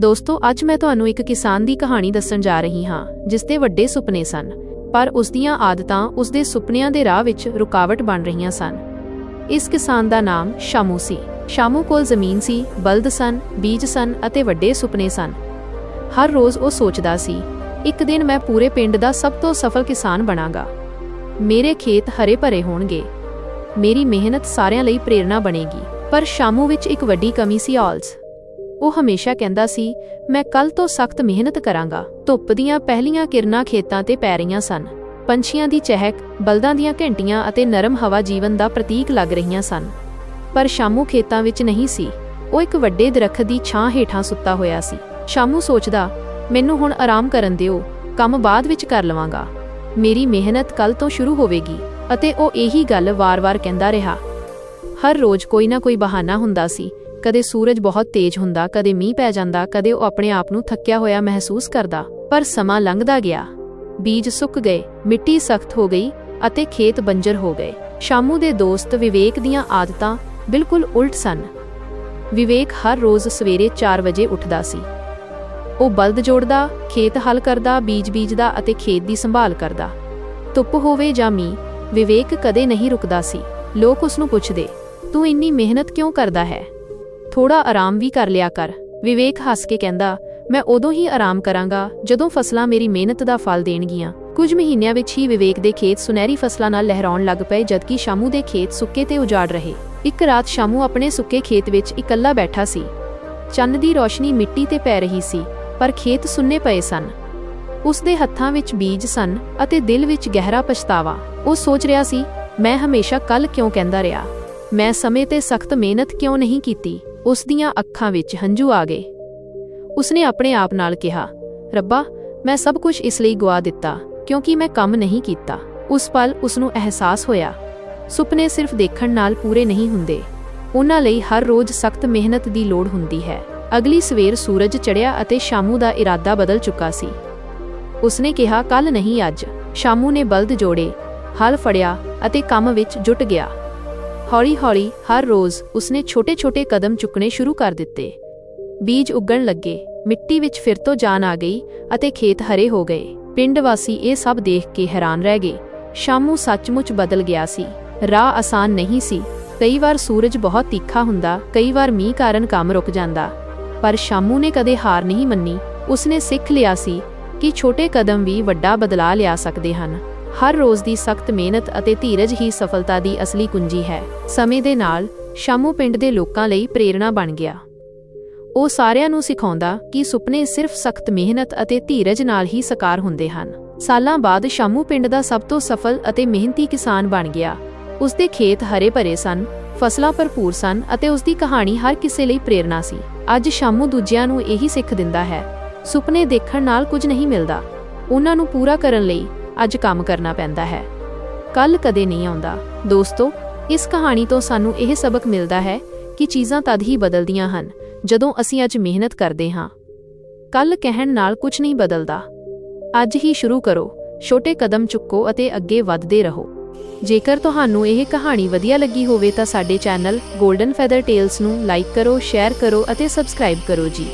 ਦੋਸਤੋ, ਅੱਜ ਮੈਂ ਤੁਹਾਨੂੰ ਇੱਕ ਕਿਸਾਨ ਦੀ ਕਹਾਣੀ ਦੱਸਣ ਜਾ ਰਹੀ ਹਾਂ, ਜਿਸ ਦੇ ਵੱਡੇ ਸੁਪਨੇ ਸਨ, ਪਰ ਉਸ ਦੀਆਂ ਆਦਤਾਂ ਉਸ ਦੇ ਸੁਪਨਿਆਂ ਦੇ ਰਾਹ ਵਿੱਚ ਰੁਕਾਵਟ ਬਣ ਰਹੀਆਂ ਸਨ। ਇਸ ਕਿਸਾਨ ਦਾ ਨਾਮ ਸ਼ਾਮੂ ਸੀ। ਸ਼ਾਮੂ ਕੋਲ ਜ਼ਮੀਨ ਸੀ, ਬਲਦ ਸਨ, ਬੀਜ ਸਨ ਅਤੇ ਵੱਡੇ ਸੁਪਨੇ ਸਨ। ਹਰ ਰੋਜ਼ ਉਹ ਸੋਚਦਾ ਸੀ, ਇੱਕ ਦਿਨ ਮੈਂ ਪੂਰੇ ਪਿੰਡ ਦਾ ਸਭ ਤੋਂ ਸਫਲ ਕਿਸਾਨ ਬਣਾਂਗਾ। ਮੇਰੇ ਖੇਤ ਹਰੇ ਭਰੇ ਹੋਣਗੇ। ਮੇਰੀ ਮਿਹਨਤ ਸਾਰਿਆਂ ਲਈ ਪ੍ਰੇਰਣਾ ਬਣੇਗੀ। ਪਰ ਸ਼ਾਮੂ ਵਿੱਚ ਇੱਕ ਵੱਡੀ ਕਮੀ ਸੀ ਆਲਸ। ਉਹ ਹਮੇਸ਼ਾ ਕਹਿੰਦਾ ਸੀ, ਮੈਂ ਕੱਲ ਤੋਂ ਸਖਤ ਮਿਹਨਤ ਕਰਾਂਗਾ। ਧੁੱਪ ਦੀਆਂ ਪਹਿਲੀਆਂ ਕਿਰਨਾਂ ਖੇਤਾਂ ਤੇ ਪੈ ਰਹੀਆਂ ਸਨ। ਪੰਛੀਆਂ ਦੀ ਚਹਿਕ, ਬਲਦਾਂ ਦੀਆਂ ਘੰਟੀਆਂ ਅਤੇ ਨਰਮ ਹਵਾ ਜੀਵਨ ਦਾ ਪ੍ਰਤੀਕ ਲੱਗ ਰਹੀਆਂ ਸਨ। ਪਰ ਸ਼ਾਮੂ ਖੇਤਾਂ ਵਿੱਚ ਨਹੀਂ ਸੀ। ਉਹ ਇੱਕ ਵੱਡੇ ਦਰਖਤ ਦੀ ਛਾਂ ਹੇਠਾਂ ਸੁੱਤਾ ਹੋਇਆ ਸੀ। ਸ਼ਾਮੂ ਸੋਚਦਾ, ਮੈਨੂੰ ਹੁਣ ਆਰਾਮ ਕਰਨ ਦਿਓ, ਕੰਮ ਬਾਅਦ ਵਿੱਚ ਕਰ ਲਵਾਂਗਾ। ਮੇਰੀ ਮਿਹਨਤ ਕੱਲ ਤੋਂ ਸ਼ੁਰੂ ਹੋਵੇਗੀ। ਅਤੇ ਉਹ ਇਹੀ ਗੱਲ ਵਾਰ-ਵਾਰ ਕਹਿੰਦਾ ਰਿਹਾ। ਹਰ ਰੋਜ਼ ਕੋਈ ਨਾ ਕੋਈ ਬਹਾਨਾ ਹੁੰਦਾ ਸੀ। ਕਦੇ ਸੂਰਜ ਬਹੁਤ ਤੇਜ਼ ਹੁੰਦਾ, ਕਦੇ ਮੀਂਹ ਪੈ ਜਾਂਦਾ, ਕਦੇ ਉਹ ਆਪਣੇ ਆਪ ਨੂੰ ਥੱਕਿਆ ਹੋਇਆ ਮਹਿਸੂਸ ਕਰਦਾ। ਪਰ ਸਮਾਂ ਲੰਘਦਾ ਗਿਆ। ਬੀਜ ਸੁੱਕ ਗਏ, ਮਿੱਟੀ ਸਖਤ ਹੋ ਗਈ ਅਤੇ ਖੇਤ ਬੰਜਰ ਹੋ ਗਏ। ਸ਼ਾਮੂ ਦੇ ਦੋਸਤ ਵਿਵੇਕ ਦੀਆਂ ਆਦਤਾਂ ਬਿਲਕੁਲ ਉਲਟ ਸਨ। ਵਿਵੇਕ ਹਰ ਰੋਜ਼ ਸਵੇਰੇ 4 ਵਜੇ ਉੱਠਦਾ ਸੀ। ਉਹ ਬਲਦ ਜੋੜਦਾ, ਖੇਤ ਹਲ ਕਰਦਾ, ਬੀਜ ਬੀਜਦਾ ਅਤੇ ਖੇਤ ਦੀ ਸੰਭਾਲ ਕਰਦਾ। ਧੁੱਪ ਹੋਵੇ ਜਾਂ ਮੀਂਹ, ਵਿਵੇਕ ਕਦੇ ਨਹੀਂ ਰੁਕਦਾ ਸੀ। ਲੋਕ ਉਸ ਨੂੰ ਪੁੱਛਦੇ ਤੂੰ ਇੰਨੀ ਮਿਹਨਤ ਕਿਉਂ ਕਰਦਾ ਹੈ? ਥੋੜਾ ਆਰਾਮ ਵੀ ਕਰ ਲਿਆ ਕਰ। ਵਿਵੇਕ ਹੱਸ ਕੇ ਕਹਿੰਦਾ, ਮੈਂ ਉਦੋਂ ਹੀ ਆਰਾਮ ਕਰਾਂਗਾ ਜਦੋਂ ਫਸਲਾਂ ਮੇਰੀ ਮਿਹਨਤ ਦਾ ਫਲ ਦੇਣਗੀਆਂ। ਕੁਝ ਮਹੀਨਿਆਂ ਵਿੱਚ ਹੀ ਵਿਵੇਕ ਦੇ ਖੇਤ ਸੁਨਹਿਰੀ ਫਸਲਾਂ ਨਾਲ ਲਹਿਰਾਉਣ ਲੱਗ ਪਏ, ਜਦਕਿ ਸ਼ਾਮੂ ਦੇ ਖੇਤ ਸੁੱਕੇ ਤੇ ਉਜਾੜ ਰਹੇ। ਇੱਕ ਰਾਤ ਸ਼ਾਮੂ ਆਪਣੇ ਸੁੱਕੇ ਖੇਤ ਵਿੱਚ ਇਕੱਲਾ ਬੈਠਾ ਸੀ। ਚੰਨ ਦੀ ਰੋਸ਼ਨੀ ਮਿੱਟੀ ਤੇ ਪੈ ਰਹੀ ਸੀ, ਪਰ ਖੇਤ ਸੁੰਨੇ ਪਏ ਸਨ। ਉਸ ਦੇ ਹੱਥਾਂ ਵਿੱਚ ਬੀਜ ਸਨ ਅਤੇ ਦਿਲ ਵਿੱਚ ਗਹਿਰਾ ਪਛਤਾਵਾ। ਉਹ ਸੋਚ ਰਿਹਾ ਸੀ, ਮੈਂ ਹਮੇਸ਼ਾ ਕੱਲ ਕਿਉਂ ਕਹਿੰਦਾ ਰਿਹਾ? ਮੈਂ ਸਮੇਂ ਤੇ ਸਖਤ ਮਿਹਨਤ ਕਿਉਂ ਨਹੀਂ ਕੀਤੀ? ਉਸ ਦੀਆਂ ਅੱਖਾਂ ਵਿੱਚ ਹੰਝੂ ਆ ਗਏ। ਉਸਨੇ ਆਪਣੇ ਆਪ ਨਾਲ ਕਿਹਾ, ਰੱਬਾ, ਮੈਂ ਸਭ ਕੁਝ ਇਸ ਲਈ ਗਵਾ ਦਿੱਤਾ, ਕਿਉਂਕਿ ਮੈਂ ਕੰਮ ਨਹੀਂ ਕੀਤਾ। ਉਸ ਪਲ ਉਸ ਨੂੰ ਅਹਿਸਾਸ ਹੋਇਆ। ਸੁਪਨੇ ਸਿਰਫ ਦੇਖਣ ਨਾਲ ਪੂਰੇ ਨਹੀਂ ਹੁੰਦੇ। ਉਹਨਾਂ ਲਈ ਹਰ ਰੋਜ਼ ਸਖਤ ਮਿਹਨਤ ਦੀ ਲੋੜ ਹੁੰਦੀ ਹੈ। ਅਗਲੀ ਸਵੇਰ ਸੂਰਜ ਚੜ੍ਹਿਆ ਅਤੇ ਸ਼ਾਮੂ ਦਾ ਇਰਾਦਾ ਬਦਲ ਚੁੱਕਾ ਸੀ। ਉਸਨੇ ਕਿਹਾ ਕੱਲ ਨਹੀਂ ਅੱਜ। ਸ਼ਾਮੂ ਨੇ ਬਲਦ ਜੋੜੇ, ਹਲ ਫੜਿਆ ਅਤੇ ਕੰਮ ਵਿੱਚ ਜੁਟ ਗਿਆ। ਹੌਲੀ-ਹੌਲੀ ਹਰ ਰੋਜ਼ ਉਸਨੇ ਛੋਟੇ-ਛੋਟੇ ਕਦਮ ਚੁੱਕਣੇ ਸ਼ੁਰੂ ਕਰ ਦਿੱਤੇ। ਬੀਜ ਉੱਗਣ ਲੱਗੇ, ਮਿੱਟੀ ਵਿੱਚ ਫਿਰ ਤੋਂ ਜਾਨ ਆ ਗਈ ਅਤੇ ਖੇਤ ਹਰੇ ਹੋ ਗਏ। ਪਿੰਡ ਵਾਸੀ ਇਹ ਸਭ ਦੇਖ ਕੇ ਹੈਰਾਨ ਰਹਿ ਗਏ। ਸ਼ਾਮੂ ਸੱਚਮੁੱਚ ਬਦਲ ਗਿਆ ਸੀ। ਰਾਹ ਆਸਾਨ ਨਹੀਂ ਸੀ। ਕਈ ਵਾਰ ਸੂਰਜ ਬਹੁਤ ਤਿੱਖਾ ਹੁੰਦਾ, ਕਈ ਵਾਰ ਮੀਂਹ ਕਾਰਨ ਕੰਮ ਰੁਕ ਜਾਂਦਾ। ਪਰ ਸ਼ਾਮੂ ਨੇ ਕਦੇ ਹਾਰ ਨਹੀਂ ਮੰਨੀ। ਉਸਨੇ ਸਿੱਖ ਲਿਆ ਸੀ ਕਿ ਛੋਟੇ ਕਦਮ ਵੀ ਵੱਡਾ ਬਦਲਾਅ ਲਿਆ ਸਕਦੇ ਹਨ। ਹਰ ਰੋਜ਼ ਦੀ ਸਖਤ ਮਿਹਨਤ ਅਤੇ ਧੀਰਜ ਹੀ ਸਫਲਤਾ ਦੀ ਅਸਲੀ ਕੁੰਜੀ ਹੈ। ਸਮੇਂ ਦੇ ਨਾਲ ਸ਼ਾਮੂ ਪਿੰਡ ਦੇ ਲੋਕਾਂ ਲਈ ਪ੍ਰੇਰਣਾ ਬਣ ਗਿਆ। ਉਹ ਸਾਰਿਆਂ ਨੂੰ ਸਿਖਾਉਂਦਾ ਕਿ ਸੁਪਨੇ ਸਿਰਫ ਸਖਤ ਮਿਹਨਤ ਅਤੇ ਧੀਰਜ ਨਾਲ ਹੀ ਸਾਕਾਰ ਹੁੰਦੇ ਹਨ। ਸਾਲਾਂ ਬਾਅਦ ਸ਼ਾਮੂ ਪਿੰਡ ਦਾ ਸਭ ਤੋਂ ਸਫਲ ਅਤੇ ਮਿਹਨਤੀ ਕਿਸਾਨ ਬਣ ਗਿਆ। ਉਸ ਦੇ ਖੇਤ ਹਰੇ ਭਰੇ ਸਨ, ਫਸਲਾਂ ਭਰਪੂਰ ਸਨ ਅਤੇ ਉਸ ਦੀ ਕਹਾਣੀ ਹਰ ਕਿਸੇ ਲਈ ਪ੍ਰੇਰਣਾ ਸੀ। ਅੱਜ ਸ਼ਾਮੂ ਦੂਜਿਆਂ ਨੂੰ ਇਹੀ ਸਿੱਖ ਦਿੰਦਾ ਹੈ, ਸੁਪਨੇ ਦੇਖਣ ਨਾਲ ਕੁਝ ਨਹੀਂ ਮਿਲਦਾ। ਉਹਨਾਂ ਨੂੰ ਪੂਰਾ ਕਰਨ ਲਈ ਅੱਜ ਕੰਮ ਕਰਨਾ ਪੈਂਦਾ ਹੈ। ਕੱਲ ਕਦੇ ਨਹੀਂ ਆਉਂਦਾ। ਦੋਸਤੋ, ਇਸ ਕਹਾਣੀ ਤੋਂ ਸਾਨੂੰ ਇਹ ਸਬਕ ਮਿਲਦਾ ਹੈ ਕਿ ਚੀਜ਼ਾਂ ਤਦ ਹੀ ਬਦਲਦੀਆਂ ਹਨ, ਜਦੋਂ ਅਸੀਂ ਅੱਜ ਮਿਹਨਤ ਕਰਦੇ ਹਾਂ। ਕੱਲ ਕਹਿਣ ਨਾਲ ਕੁਝ ਨਹੀਂ ਬਦਲਦਾ। ਅੱਜ ਹੀ ਸ਼ੁਰੂ ਕਰੋ, ਛੋਟੇ ਕਦਮ ਚੁੱਕੋ ਅਤੇ ਅੱਗੇ ਵਧਦੇ ਰਹੋ। ਜੇਕਰ ਤੁਹਾਨੂੰ ਇਹ ਕਹਾਣੀ ਵਧੀਆ ਲੱਗੀ ਹੋਵੇ ਤਾਂ ਸਾਡੇ ਚੈਨਲ 골ਡਨ ਫੈਦਰ ਟੇਲਸ ਨੂੰ ਲਾਈਕ ਕਰੋ ਸ਼ੇਅਰ ਕਰੋ ਅਤੇ ਸਬਸਕ੍ਰਾਈਬ ਕਰੋ ਜੀ।